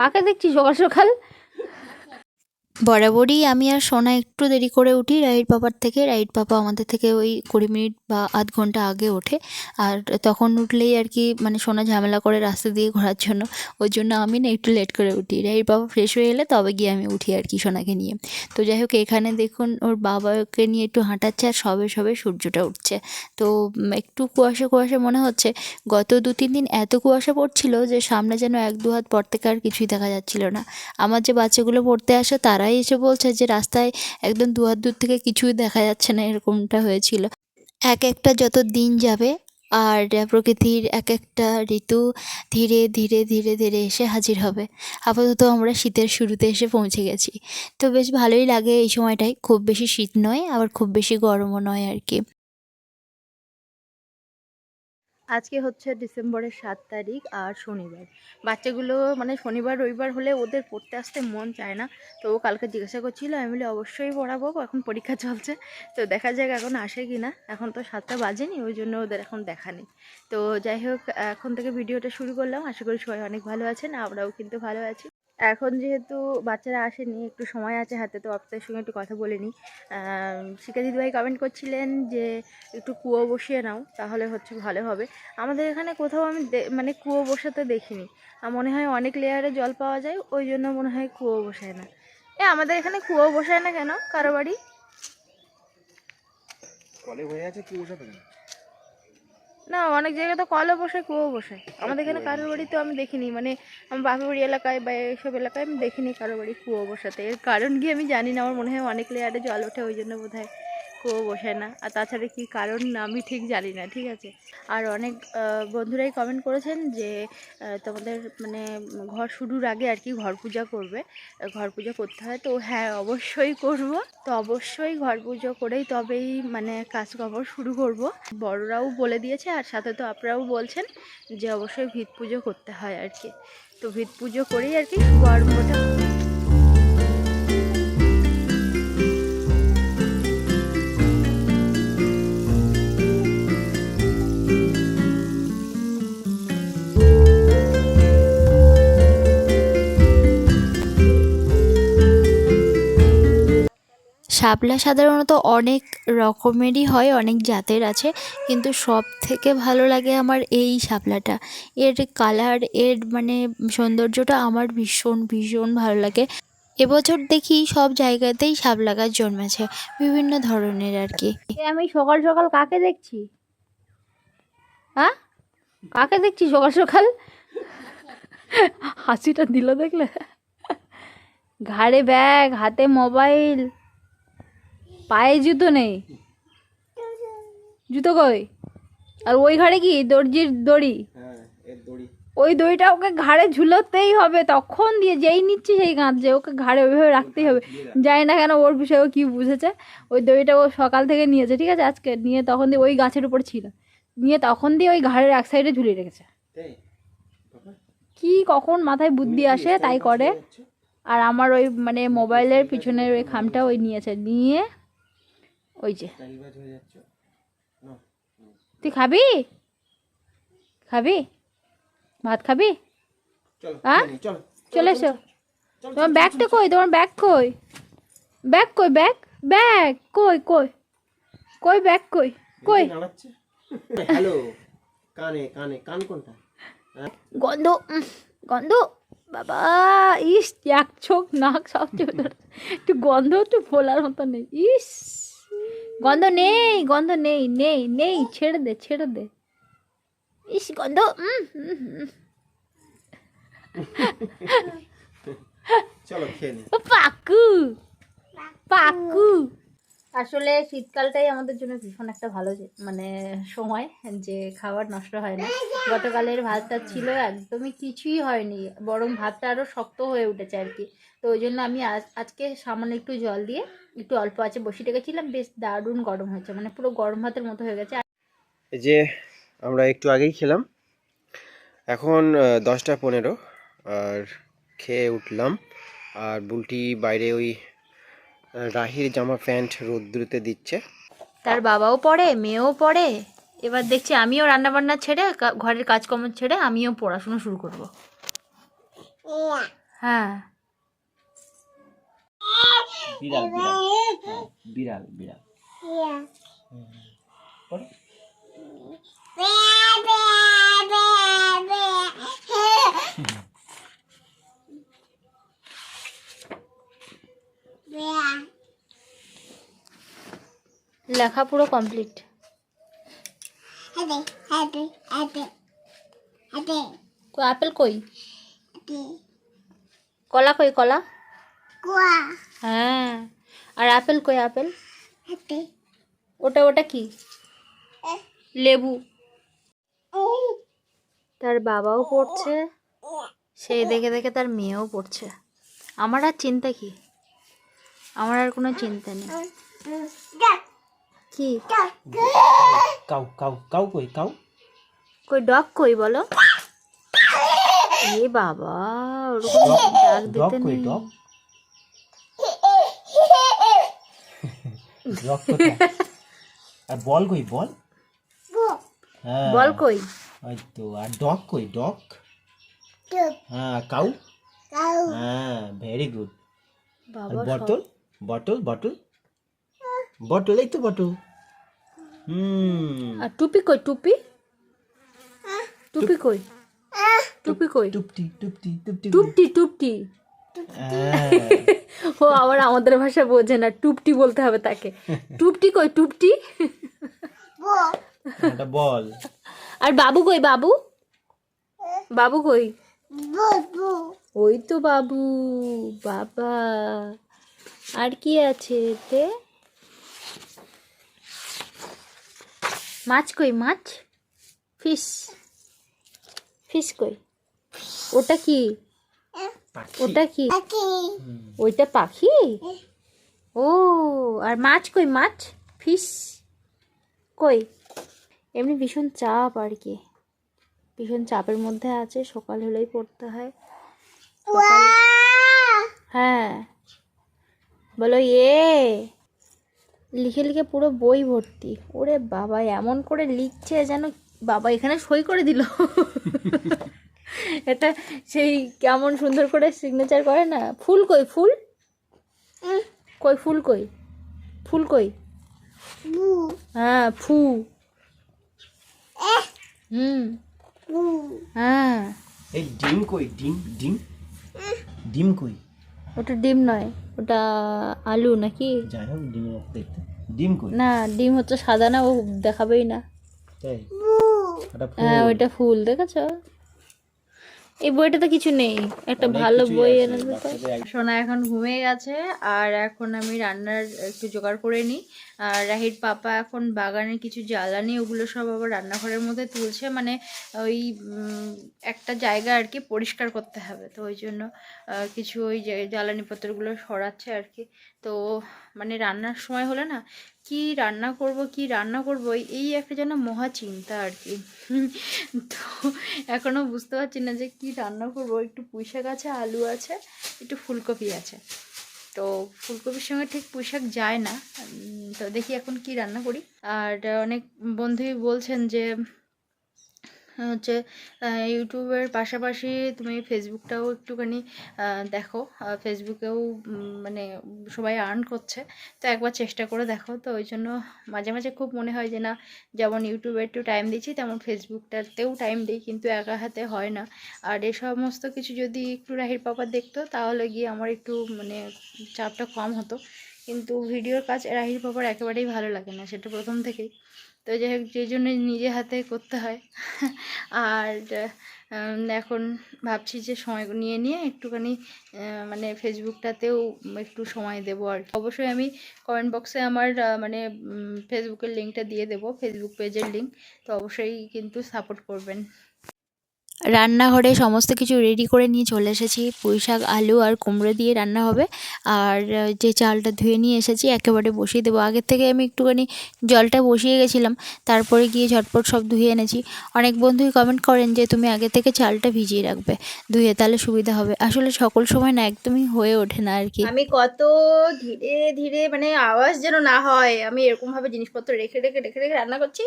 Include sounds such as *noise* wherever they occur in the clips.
কাকে দেখছি সকাল সকাল? বরাবরই আমি আর সোনা একটু দেরি করে উঠি। রাইড পাপার থেকে রাইড পাপা আমাদের থেকে ওই কুড়ি মিনিট বা আধ ঘণ্টা আগে ওঠে। আর তখন উঠলেই আর কি মানে সোনা ঝামেলা করে রাস্তা দিয়ে ঘোরার জন্য। ওই জন্য আমি না একটু লেট করে উঠি। রাইড পাপা ফ্রেশ হয়ে এলে তবে গিয়ে আমি উঠি আর কি সোনাকে নিয়ে। তো যাই হোক, এখানে দেখুন ওর বাবাকে নিয়ে একটু হাঁটাচ্ছে আর সবে সবে সূর্যটা উঠছে। তো একটু কুয়াশা কুয়াশা মনে হচ্ছে। গত দু, তিন দিন এত কুয়াশা পড়ছিল যে সামনে যেন এক দু হাত পর থেকে আর কিছুই দেখা যাচ্ছিল না। আমার যে বাচ্চাগুলো পড়তে আসে তারাই এসে বলছে যে রাস্তায় একদম দুয়ার দূর থেকে কিছুই দেখা যাচ্ছে না, এরকমটা হয়েছিল। এক একটা যত দিন যাবে আর প্রকৃতির এক একটা ঋতু ধীরে ধীরে ধীরে ধীরে এসে হাজির হবে। আপাতত আমরা শীতের শুরুতে এসে পৌঁছে গেছি। তো বেশ ভালোই লাগে এই সময়টায়। খুব বেশি শীত নয়, আবার খুব বেশি গরমও নয় আর কি। আজকে হচ্ছে ডিসেম্বরের সাত তারিখ আর শনিবার। বাচ্চাগুলো মানে শনিবার, রবিবার হলে ওদের পড়তে আসতে মন চায় না। তো ও কালকে জিজ্ঞাসা করছিল, আমি বলি, অবশ্যই পড়াবো, এখন পরীক্ষা চলছে। তো দেখা যাক এখন আসে কি না এখন তো সাতটা বাজেনি, ওই জন্য ওদের এখন দেখা নেই। তো যাই হোক, এখন থেকে ভিডিওটা শুরু করলাম। আশা করি সবাই অনেক ভালো আছেন, আমরাও কিন্তু ভালো আছি। এখন যেহেতু বাচ্চারা আসেনি, একটু সময় আছে হাতে, তো আপনাদের সঙ্গে একটু কথা বলে নিই। দিদিভাই কমেন্ট করছিলেন যে, একটু কুয়ো বসিয়ে নাও, তাহলে হচ্ছে ভালো হবে। আমাদের এখানে কোথাও আমি মানে কুয়ো বসাতে দেখিনি। মনে হয় অনেক লেয়ারে জল পাওয়া যায়, ওই জন্য মনে হয় কুয়ো বসায় না। এ, আমাদের এখানে কুয়ো বসায় না কেন? কারও বাড়ি? কলে হয়ে আছে কি বসাতে না অনেক জায়গায় তো কলও বসায় কুয়ো বসায় আমাদের এখানে কারোর বাড়ি তো আমি দেখিনি মানে আমার বাপের বাড়ি এলাকায় বা এইসব এলাকায় আমি দেখিনি কারোর বাড়ি কুয়ো বসাতে। এর কারণ কি আমি জানি না আমার মনে হয় অনেক লেয়ারে জল ওঠে ওই জন্য বোধ হয় কুয়ো বসে না। আর তাছাড়া কি কারণ আমি ঠিক জানি না, ঠিক আছে? আর অনেক বন্ধুরাই কমেন্ট করেছেন যে তোমাদের মানে ঘর শুরুর আগে আর কি ঘর পূজা করবে। ঘর পূজা করতে হয় তো হ্যাঁ অবশ্যই করব। তো অবশ্যই ঘর পুজো করেই তবেই মানে কাজকর্ম শুরু করব। বড়রাও বলে দিয়েছে আর সাথে তো আপনারাও বলছেন যে, অবশ্যই ভিত পুজো করতে হয় আর কি। তো ভিত পুজো করেই আর কি শুভারম্ভটা শাপলা সাধারণত অনেক রকমেরই হয়, অনেক জাতের আছে। কিন্তু সব থেকে ভালো লাগে আমার এই শাপলাটা। এর কালার, এর মানে সৌন্দর্যটা আমার ভীষণ ভীষণ ভালো লাগে। এবছর দেখি সব জায়গাতেই শাপলা গাছ জন্মেছে, বিভিন্ন ধরনের আর কি। আমি সকাল সকাল কাকে দেখছি? হ্যাঁ কাকে দেখছি সকাল সকাল? হাসিটা দিল দেখলে। ঘাড়ে ব্যাগ, হাতে মোবাইল। পায়ে জুতো নেই। জুতো কই? আর ওই ঘাড়ে কি? দর্জির দড়ি? হ্যাঁ দড়ি। ওই দড়িটা ওকে ঘাড়ে ঝুলোতেই হবে। তখন দিয়ে যেই নিচ্ছে সেই কাঁদছে। ওকে ঘাড়ে ওইভাবে রাখতেই হবে। জানি না কেন ওর বিষয়ে ও কী বুঝেছে। ওই দড়িটা ও সকাল থেকে নিয়েছে ঠিক আছে? আজকে নিয়ে তখন দিয়ে ওই গাছের উপর ছিল। নিয়ে তখন দিয়ে ওই ঘাড়ের এক সাইডে ঝুলিয়ে রেখেছে। কি কখন মাথায় বুদ্ধি আসে তাই করে? আর আমার ওই মানে মোবাইলের পিছনের ওই খামটা ওই নিয়েছে। নিয়ে ওই যে। তুই খাবি? খাবি? ভাত খাবি? হ্যাঁ? চলো। এসো। তোমার ব্যাগটা কই? তোমার ব্যাগ কই? ব্যাগ কই ব্যাগ ব্যাগ কই কই? কই ব্যাগ কই? কই? হ্যালো কানে কানে কান কোনটা? গন্ধ গন্ধ। বাবা ইস এক চোখ নাক সব একটু গন্ধ একটু ফোলার মতো নেই। ইস! গন্ধ নেই গন্ধ নেই নেই নেই ছেড়ে দে ছেড়ে দে। ইস গন্ধ। চলো খেয়ে নি। পাকু পাকু। আসলে শীতকালটাই আমাদের জন্য ভীষণ একটা ভালো মানে সময় যে খাবার নষ্ট হয় না। গতকালের ভাতটা ছিল একদমই কিছুই হয়নি, বরং ভাতটা আরও শক্ত হয়ে উঠেছে আর কি। তো ওই জন্য আমি আজ আজকে সামান্য একটু জল দিয়ে একটু অল্প আছে বসিয়ে রেখেছিলাম, বেশ দারুণ গরম হয়েছে মানে পুরো গরম ভাতের মতো হয়ে গেছে। যে আমরা একটু আগেই খেলাম, এখন দশটা পনেরো, আর খেয়ে উঠলাম। আর বুলটি বাইরে ওই রাহির জামা প্যান্ট রোদ্রুতে দিচ্ছে তার বাবাও পড়ে মেয়েও পড়ে এবার দেখছি আমিও রান্নাবান্না ছেড়ে কা- ঘরের কাজকর্ম ছেড়ে আমিও পড়াশুনো শুরু করব হ্যাঁ বিড়াল বিড়াল হ্যাঁ, বিড়াল বিড়াল হুম। পড়ো। লেখা পুরো কমপ্লিট আপেল কই? কলা কই কলা? হ্যাঁ। আর আপেল কই আপেল ওটা ওটা কি? লেবু। তার বাবাও পড়ছে। সেই দেখে দেখে তার মেয়েও পড়ছে। আমার আর চিন্তা কি? আমার আর কোনো চিন্তা নেই। কি? কাউ কাউ কাউ কই কাউ? কই ডগ কই বলো? এ বাবা ওরকম ডাক ডগ দিতে কই নেই। ডগ? *laughs* ডগ আর বল কই বল? হ্যাঁ। বল কই? ওই তো আর ডগ কই ডগ? হ্যাঁ কাউ? হ্যাঁ ভেরি গুড বাবা সব- বটল বটল বটল এই তো বটল হুম আর টুপি কই টুপি টুপি কই টুপি কই টুপটি টুপটি টুপটি টুপটি টুপটি হ্যাঁ ও আবার আমাদের ভাষা বোঝে না টুপটি বলতে হবে তাকে। টুপটি কই টুপটি? বল। আর বাবু কই বাবু? বাবু কই? ওই তো বাবু বাবা। আর কি আছে এতে? মাছ কই? মাছ? ফিশ। ফিশ কই? ওটা কি? ওটা কি? ওইটা পাখি? ও আর মাছ কই? মাছ? ফিশ কই? এমনি ভীষণ চাপ আর কি। ভীষণ চাপের মধ্যে আছে সকাল হলেই পড়তে হয়। সকাল- হ্যাঁ। বলো এ লিখে লিখে পুরো বই ভর্তি। ওরে বাবা এমন করে লিখছে যেন বাবা এখানে সই করে দিল। এটা সেই কেমন সুন্দর করে সিগনেচার করে না? ফুল কই ফুল? কই ফুল কই? ফুল কই? হ্যাঁ ফু। হুম। হ্যাঁ। এই ডিম কই ডিম ডিম? ডিম কই? ওটা ডিম নয় ওটা আলু নাকি? যাই হোক ডিম দেখতে। ডিম কই? না ডিম হচ্ছে সাদা না ও দেখাবেই না। তাই? হ্যাঁ ওইটা ফুল দেখেছ? এই বইটাতে কিছু নেই একটা ভালো বই এনে দিতে সোনা এখন ঘুমিয়ে গেছে আর এখন আমি রান্নার একটু জোগাড় করে নিই। আর রাহির পাপা এখন বাগানের কিছু জ্বালানি ওগুলো সব আবার রান্নাঘরের মধ্যে তুলছে। মানে ওই একটা জায়গা আর কি পরিষ্কার করতে হবে। তো ওই জন্য কিছু ওই জ্বালানি পত্রগুলো সরাচ্ছে আর কি। তো মানে রান্নার সময় হলে না, কি রান্না করব, কি রান্না করব, এই একটা যেন মহা চিন্তা আর কি। *laughs* তো এখনও বুঝতে পারছি না যে কি রান্না করব। একটু পুঁই শাক আছে, আলু আছে, একটু ফুলকপি আছে। তো ফুলকপির সঙ্গে ঠিক পুঁইশাক যায় না। তো দেখি এখন কি রান্না করি। আর অনেক বন্ধুই বলছেন যে হচ্ছে ইউটিউবের পাশাপাশি তুমি ফেসবুকটাও একটুখানি দেখো। ফেসবুকেও মানে সবাই আর্ন করছে। তো একবার চেষ্টা করে দেখো। তো ওই জন্য মাঝে মাঝে খুব মনে হয় যে না, যেমন ইউটিউবে একটু টাইম দিচ্ছি, তেমন ফেসবুকটাতেও টাইম দিই, কিন্তু একা হাতে হয় না। আর এই সমস্ত কিছু যদি একটু রাহির পাপা দেখতো, তাহলে গিয়ে আমার একটু মানে চাপটা কম হতো। কিন্তু ভিডিওর কাজ রাহির পাপার একেবারেই ভালো লাগে না, সেটা প্রথম থেকেই। তো যাই হোক, যে জন্য নিজে হাতে করতে হয়। আর এখন ভাবছি যে সময় নিয়ে নিয়ে একটুখানি মানে ফেসবুকটাতেও একটু সময় দেবো আর অবশ্যই আমি কমেন্ট বক্সে আমার মানে ফেসবুকের লিঙ্কটা দিয়ে দেবো ফেসবুক পেজের লিঙ্ক তো অবশ্যই কিন্তু সাপোর্ট করবেন। রান্নাঘরে সমস্ত কিছু রেডি করে নিয়ে চলে এসেছি। পুঁই শাক, আলু আর কুমড়ো দিয়ে রান্না হবে। আর যে চালটা ধুয়ে নিয়ে এসেছি, একেবারে বসিয়ে দেবো। আগের থেকে আমি একটুখানি জলটা বসিয়ে গেছিলাম, তারপরে গিয়ে ঝটপট সব ধুয়ে এনেছি। অনেক বন্ধুই কমেন্ট করেন যে, তুমি আগে থেকে চালটা ভিজিয়ে রাখবে, ধুয়ে তাহলে সুবিধা হবে। আসলে সকল সময় না, একদমই হয়ে ওঠে না আর কি। আমি কত ধীরে ধীরে মানে আওয়াজ যেন না হয়, আমি এরকমভাবে জিনিসপত্র রেখে রেখে রেখে রেখে রান্না করছি।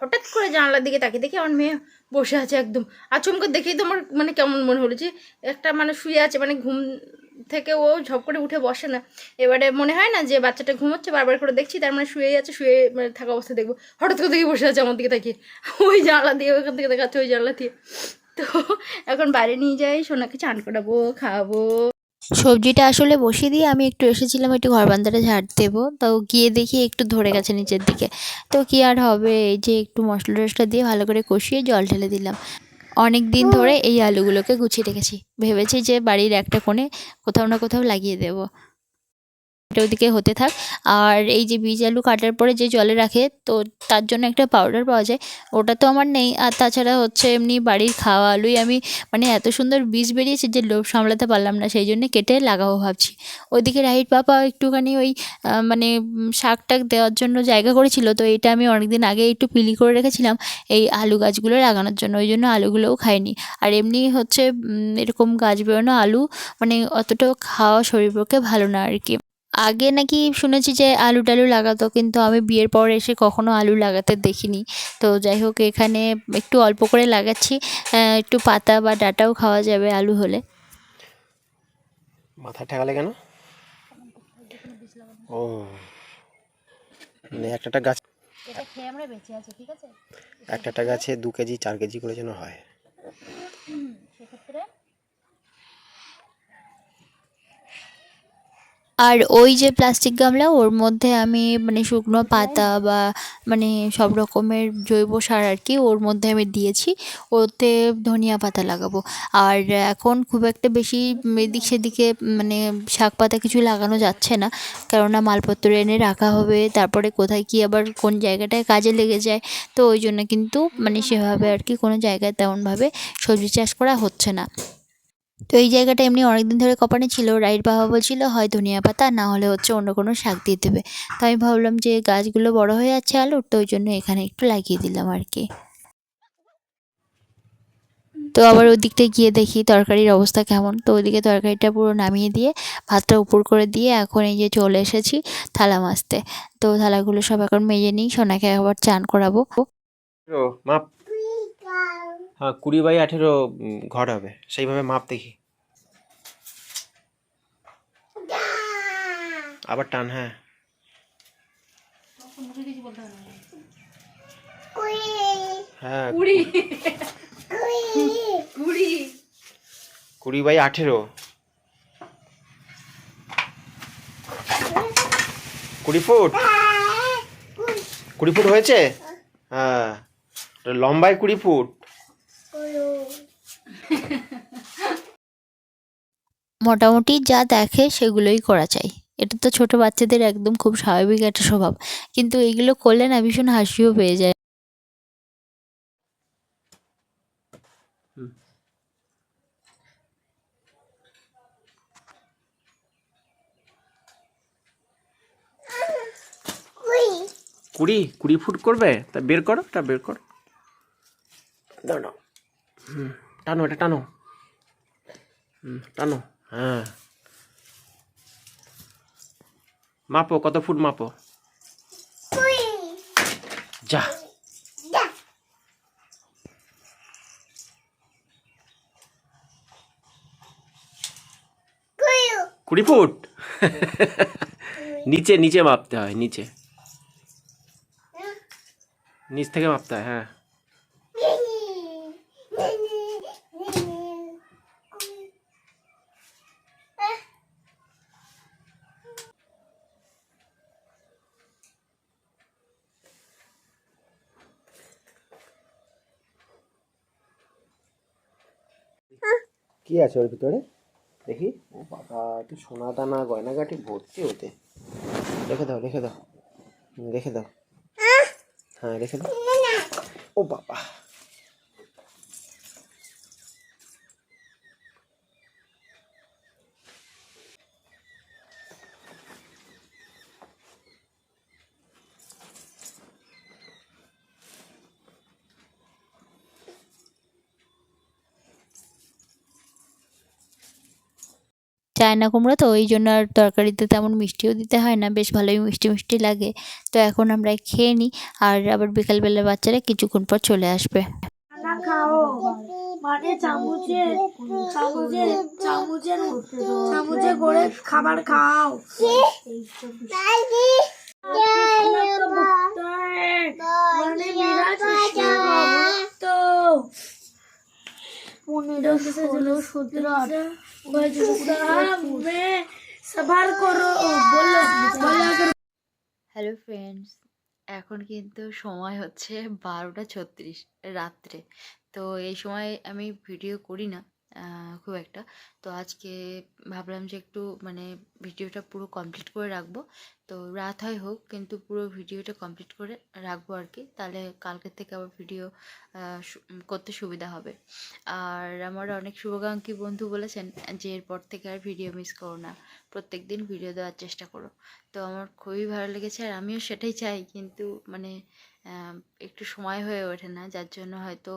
হঠাৎ করে জানলার দিকে তাকিয়ে দেখি আমার মেয়ে বসে আছে একদম। আচমকা দেখেই তো আমার মানে কেমন মনে হলো যে, একটা মানে শুয়ে আছে মানে ঘুম থেকে ও ঝপ করে উঠে বসে না। এবারে মনে হয় না যে বাচ্চাটা ঘুমোচ্ছে, বারবার করে দেখছি, তার মানে শুয়েই আছে, শুয়ে মানে থাকা অবস্থায় দেখব। হঠাৎ করে দেখি বসে আছে আমার দিকে থাকি ওই জানলা দিয়ে, ওখান থেকে দেখাচ্ছে ওই জানলা দিয়ে। তো এখন বাইরে নিয়ে যাই, সোনাকে চান করাবো খাওয়াবো সবজিটা আসলে বসিয়ে দিয়ে আমি একটু এসেছিলাম একটু ঘর বান্দাটা ঝাড় দেবো। তো গিয়ে দেখি একটু ধরে গেছে নিচের দিকে। তো কি আর হবে, এই যে একটু মশলা টসলা দিয়ে ভালো করে কষিয়ে জল ঢেলে দিলাম। অনেক দিন ধরে এই আলুগুলোকে গুছিয়ে রেখেছি। ভেবেছি যে বাড়ির একটা কোণে কোথাও না কোথাও লাগিয়ে দেবো। এটা ওদিকে হতে থাক। আর এই যে বীজ আলু কাটার পরে যে জলে রাখে, তো তার জন্য একটা পাউডার পাওয়া যায়। ওটা তো আমার নেই। আর তাছাড়া হচ্ছে এমনি বাড়ির খাওয়া আলুই আমি মানে এত সুন্দর বীজ বেরিয়েছে যে লোভ সামলাতে পারলাম না, সেই জন্য কেটে লাগাবো ভাবছি। ওইদিকে রাহির পাপা একটুখানি ওই মানে শাক টাক দেওয়ার জন্য জায়গা করেছিল, তো এটা আমি অনেকদিন আগে একটু পিলি করে রেখেছিলাম এই আলু গাছগুলো লাগানোর জন্য। ওই জন্য আলুগুলোও খাইনি। আর এমনি হচ্ছে এরকম গাছ বেরোনো আলু মানে অতটাও খাওয়া শরীর পক্ষে ভালো না আর কি। আগে নাকি শুনেছি যে আলু টালু লাগাতো কিন্তু আমি বিয়ের পর এসে কখনো আলু লাগাতে দেখিনি। তো যাই হোক এখানে একটু অল্প করে লাগাচ্ছি। একটু পাতা বা ডাঁটাও খাওয়া যাবে আলু হলে। মাথা ঠেকালে কেন? ও মানে একটা গাছ এটা খেয়ে আমরা বেঁচে আছি ঠিক আছে? একটা একটা গাছে দু কেজি চার কেজি করে যেন হয়। সেক্ষেত্রে আর ওই যে প্লাস্টিক গামলা, ওর মধ্যে আমি মানে শুকনো পাতা বা মানে সব রকমের জৈব সার আর কি ওর মধ্যে আমি দিয়েছি। ওতে ধনিয়া পাতা লাগাবো। আর এখন খুব একটা বেশি এদিক সেদিকে মানে শাক পাতা কিছু লাগানো যাচ্ছে না। কেননা মালপত্র এনে রাখা হবে, তারপরে কোথায় কি আবার কোন জায়গাটায় কাজে লেগে যায়, তো ওই জন্য কিন্তু মানে সেভাবে আর কি কোনো জায়গায় তেমনভাবে সবজি চাষ করা হচ্ছে না। তো এই জায়গাটা এমনি অনেকদিন ধরে কপানে ছিল। রাইট বাবা বলছিল, হয় ধনিয়া পাতা, না হলে হচ্ছে অন্য কোনো শাক দিয়ে দেবে। তো আমি ভাবলাম যে গাছগুলো বড় হয়ে যাচ্ছে আলুর, তো ওই জন্য এখানে একটু লাগিয়ে দিলাম আর কি। তো আবার ওই দিকটায় গিয়ে দেখি তরকারির অবস্থা কেমন। তো ওইদিকে তরকারিটা পুরো নামিয়ে দিয়ে, ভাতটা উপর করে দিয়ে এখন এই যে চলে এসেছি থালা মাজতে। তো থালাগুলো সব এখন মেজে নিই, সোনাকে আবার চান করাবো। কুড়ি বাই আঠেরো ঘর হবে। সেইভাবে মাপ দেখি। আবার টান হ্যাঁ। হ্যাঁ কুড়ি। কুড়ি। কুড়ি বাই আঠেরো। কুড়ি ফুট? কুড়ি ফুট হয়েছে? হ্যাঁ লম্বায় কুড়ি ফুট। মোটামুটি যা দেখে সেগুলোই করা চাই। এটা তো ছোট বাচ্চাদের একদম খুব স্বাভাবিক একটা স্বভাব। কিন্তু এগুলো করলে না ভীষণ হাসিও পেয়ে যায়। কুড়ি। কুড়ি? ফুট করবে? তা বের করো তা বের করো। দাঁড়াও হুম, টানো এটা, টানো। হুম, টানো হ্যাঁ। মাপো, কত ফুট মাপো? যা। কুড়ি ফুট? নিচে নিচে মাপতে হয়, নিচে। নিচ থেকে মাপতে হয় হ্যাঁ। কি আছে ওর ভিতরে? দেখি। ও বাবা একটু সোনা দানা গয়নাগাটি ভর্তি ওতে। রেখে দাও রেখে দাও। দেখে রেখে দাও। হ্যাঁ রেখে দাও। ও বাবা। চায়না কুমড়ো তো ওই জন্য আর তরকারিতে তেমন মিষ্টিও দিতে হয় না। বেশ ভালোই মিষ্টি মিষ্টি লাগে। তো এখন আমরা খেয়ে নিই আর আবার বিকালবেলা বাচ্চারা কিছুক্ষণ পর চলে আসবে। খাও। মানে চামচে চামচে চামচে চামচে করে খাবার খাও। মানে মেরা কৃষ্ণ ভক্ত পনেরো ষোলো সতেরো করো। হ্যালো ফ্রেন্ডস এখন কিন্তু সময় হচ্ছে বারোটা ছত্রিশ রাত্রে। তো এই সময় আমি ভিডিও করি না। খুব একটা। তো আজকে ভাবলাম যে একটু মানে ভিডিওটা পুরো কমপ্লিট করে রাখব। তো রাত হয় হোক, কিন্তু পুরো ভিডিওটা কমপ্লিট করে রাখব আর কি। তাহলে কালকের থেকে আবার ভিডিও করতে সুবিধা হবে। আর আমার অনেক শুভাকাঙ্ক্ষী বন্ধু বলেছেন যে এরপর থেকে আর ভিডিও মিস করো না। প্রত্যেক দিন ভিডিও দেওয়ার চেষ্টা করো। তো আমার খুবই ভালো লেগেছে আর আমিও সেটাই চাই। কিন্তু মানে একটু সময় হয়ে ওঠে না। যার জন্য হয়তো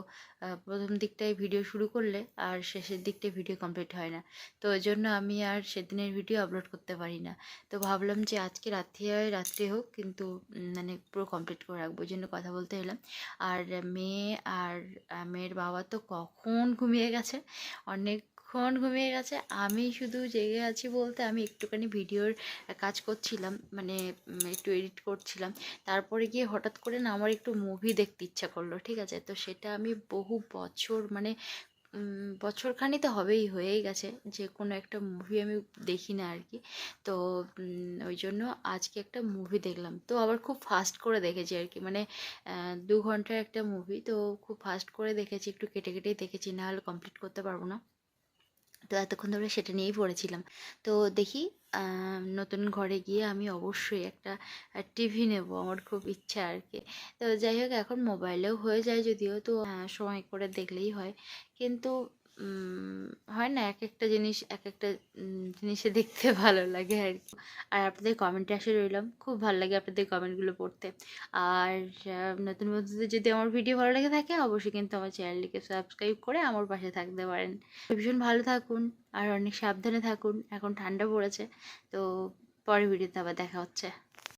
প্রথম দিকটায় ভিডিও শুরু করলে আর শেষের দিকটায় ভিডিও কমপ্লিট হয় না। তো ওই জন্য আমি আর সেদিনের ভিডিও আপলোড করতে পারি না। তো ভাবলাম যে আজকে রাত্রি হয়, রাত্রে হোক, কিন্তু মানে পুরো কমপ্লিট করে রাখব। ওই জন্য কথা বলতে এলাম। আর মেয়ে আর মেয়ের বাবা তো কখন ঘুমিয়ে গেছে? অনেকক্ষণ ঘুমিয়ে গেছে। আমি শুধু জেগে আছি বলতে আমি একটুখানি ভিডিওর কাজ করছিলাম মানে একটু এডিট করছিলাম। তারপরে গিয়ে হঠাৎ করে না আমার একটু মুভি দেখতে ইচ্ছা করল, ঠিক আছে? তো সেটা আমি বহু বছর মানে বছরখানি তো হবেই, হয়েই গেছে। যে কোনো একটা মুভি আমি দেখি না আর কি। তো ওই জন্য আজকে একটা মুভি দেখলাম। তো আবার খুব ফাস্ট করে দেখেছি আর কি। মানে দু ঘণ্টার একটা মুভি তো খুব ফাস্ট করে দেখেছি, একটু কেটে কেটেই দেখেছি না হলে কমপ্লিট করতে পারব না। তো এতক্ষণ ধরে সেটা নিয়েই পড়েছিলাম। তো দেখি নতুন ঘরে গিয়ে আমি অবশ্যই একটা টিভি নেব, আমার খুব ইচ্ছা আর কি। তো যাই হোক, এখন মোবাইলেও হয়ে যায় যদিও, তো সময় করে দেখলেই হয়। কিন্তু হয় না এক একটা জিনিস এক একটা জিনিসে দেখতে *laughs* ভালো লাগে আর কি। আর আপনাদের কমেন্টে আসে রইলাম, খুব ভালো লাগে আপনাদের কমেন্টগুলো পড়তে। আর নতুন বন্ধুদের যদি আমার ভিডিও ভালো লেগে থাকে, অবশ্যই কিন্তু আমার চ্যানেলটিকে সাবস্ক্রাইব করে আমার পাশে থাকতে পারেন। ভীষণ ভালো থাকুন, আর অনেক সাবধানে থাকুন, এখন ঠান্ডা পড়েছে, তো পরের ভিডিওতে আবার দেখা হচ্ছে।